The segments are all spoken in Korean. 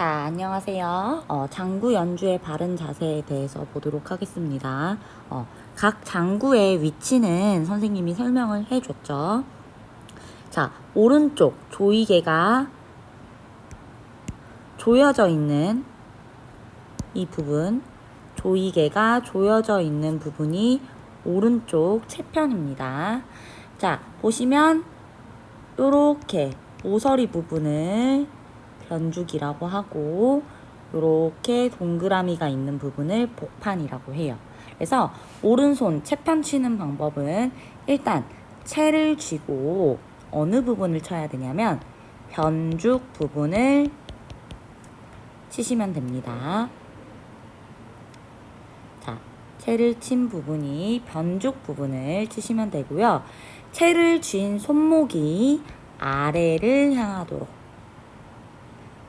자, 안녕하세요. 어, 장구 연주의 바른 자세에 대해서 보도록 하겠습니다. 어, 각 장구의 위치는 선생님이 설명을 해줬죠. 자, 오른쪽 조이개가 조여져 있는 이 부분, 조이개가 조여져 있는 부분이 오른쪽 채편입니다. 자, 보시면 요렇게 모서리 부분을 변죽이라고 하고 요렇게 동그라미가 있는 부분을 복판이라고 해요. 그래서 오른손 채편 치는 방법은 일단 채를 쥐고 어느 부분을 쳐야 되냐면 변죽 부분을 치시면 됩니다. 자, 채를 친 부분이 변죽 부분을 치시면 되고요. 채를 쥔 손목이 아래를 향하도록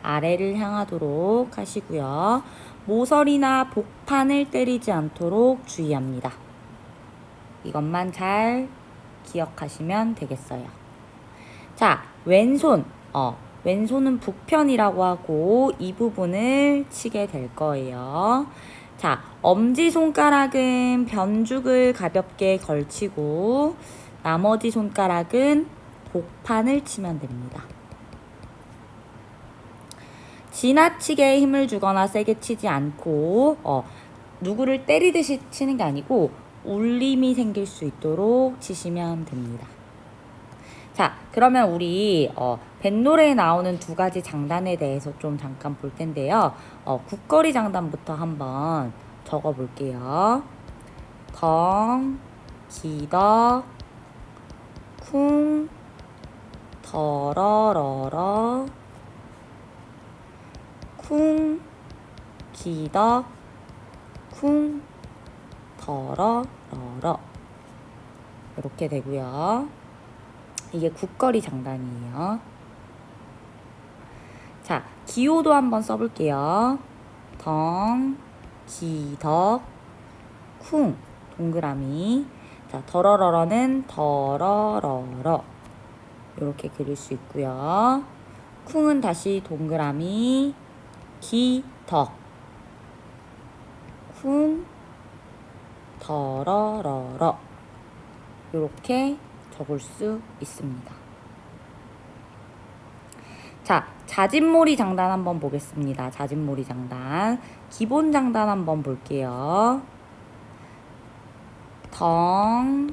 아래를 향하도록 하시고요. 모서리나 복판을 때리지 않도록 주의합니다. 이것만 잘 기억하시면 되겠어요. 자, 왼손. 어, 왼손은 북편이라고 하고 이 부분을 치게 될 거예요. 자, 엄지손가락은 변죽을 가볍게 걸치고 나머지 손가락은 복판을 치면 됩니다. 지나치게 힘을 주거나 세게 치지 않고 어, 누구를 때리듯이 치는 게 아니고 울림이 생길 수 있도록 치시면 됩니다. 자, 그러면 우리 어, 뱃노래에 나오는 두 가지 장단에 대해서 좀 잠깐 볼 텐데요. 어, 국거리 장단부터 한번 적어 볼게요. 덩, 기덕, 쿵, 더러러러, 쿵, 기덕, 쿵, 더러 러러. 이렇게 되고요. 이게 국거리 장단이에요. 자, 기호도 한번 써볼게요. 덩, 기 덕, 쿵, 동그라미. 자, 더러러러는 더러러러. 이렇게 그릴 수 있고요. 쿵은 다시 동그라미, 기덕, 쿵, 더러러러. 이렇게 적을 수 있습니다. 자, 자진몰이 장단 한번 보겠습니다. 자진몰이 장단. 기본 장단 한번 볼게요. 덩,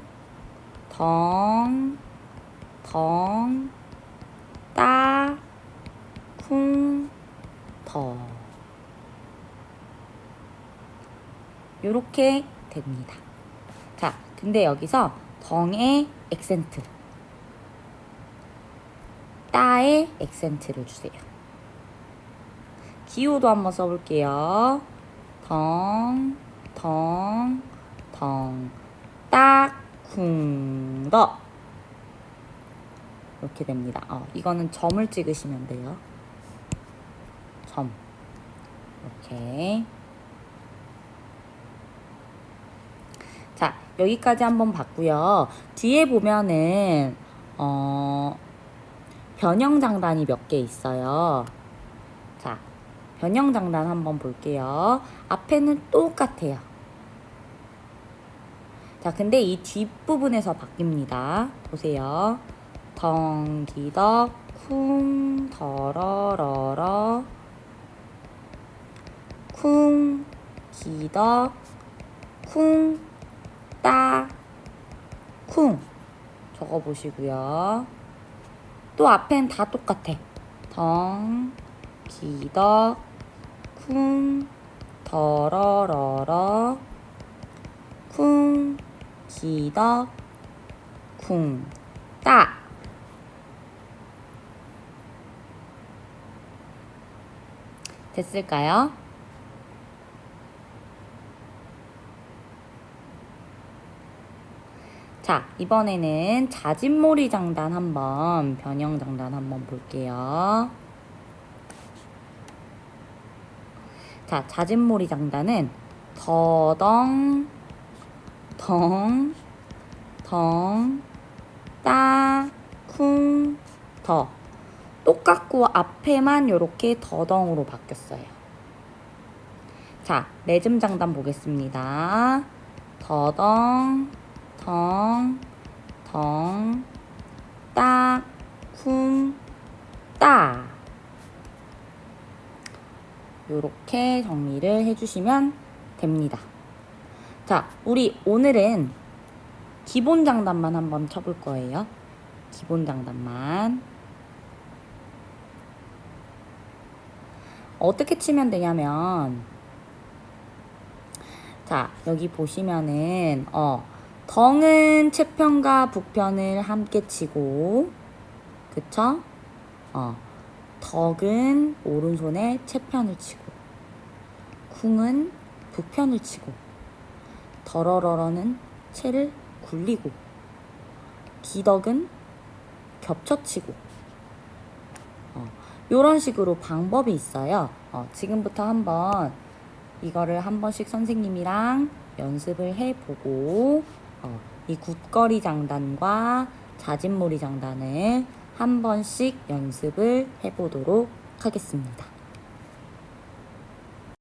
덩, 덩, 따, 쿵, 더. 요렇게 됩니다. 자, 근데 여기서 덩의 액센트, 따의 액센트를 주세요. 기호도 한번 써볼게요. 덩, 덩, 덩, 딱, 쿵, 더. 이렇게 됩니다. 어, 이거는 점을 찍으시면 돼요. 점. 이렇게. 자, 여기까지 한번 봤고요. 뒤에 보면은 어, 변형 장단이 몇 개 있어요. 자, 변형 장단 한번 볼게요. 앞에는 똑같아요. 자, 근데 이 뒷부분에서 바뀝니다. 보세요. 덩기덕 쿵 더러러러 쿵 기덕 쿵 따, 쿵 적어 보시고요. 또 앞엔 다 똑같아. 덩, 기덕, 쿵, 더러러러, 쿵, 기덕, 쿵, 따. 됐을까요? 자, 이번에는 자진몰이 장단 한번, 변형 장단 한번 볼게요. 자, 자진몰이 장단은 더덩, 덩, 덩, 따, 쿵, 더. 똑같고 앞에만 이렇게 더덩으로 바뀌었어요. 자, 매점 장단 보겠습니다. 더덩, 덩, 덩, 딱, 쿵, 따. 요렇게 정리를 해주시면 됩니다. 자, 우리 오늘은 기본 장단만 한번 쳐볼 거예요. 기본 장단만. 어떻게 치면 되냐면, 자, 여기 보시면은, 어, 덩은 채편과 북편을 함께 치고, 그쵸? 어, 덕은 오른손에 채편을 치고, 쿵은 북편을 치고, 더러러러는 채를 굴리고, 기덕은 겹쳐치고, 어, 요런 식으로 방법이 있어요. 어, 지금부터 한번 이거를 한 번씩 선생님이랑 연습을 해보고, 어, 이 굿거리 장단과 자진몰이 장단을 한 번씩 연습을 해보도록 하겠습니다.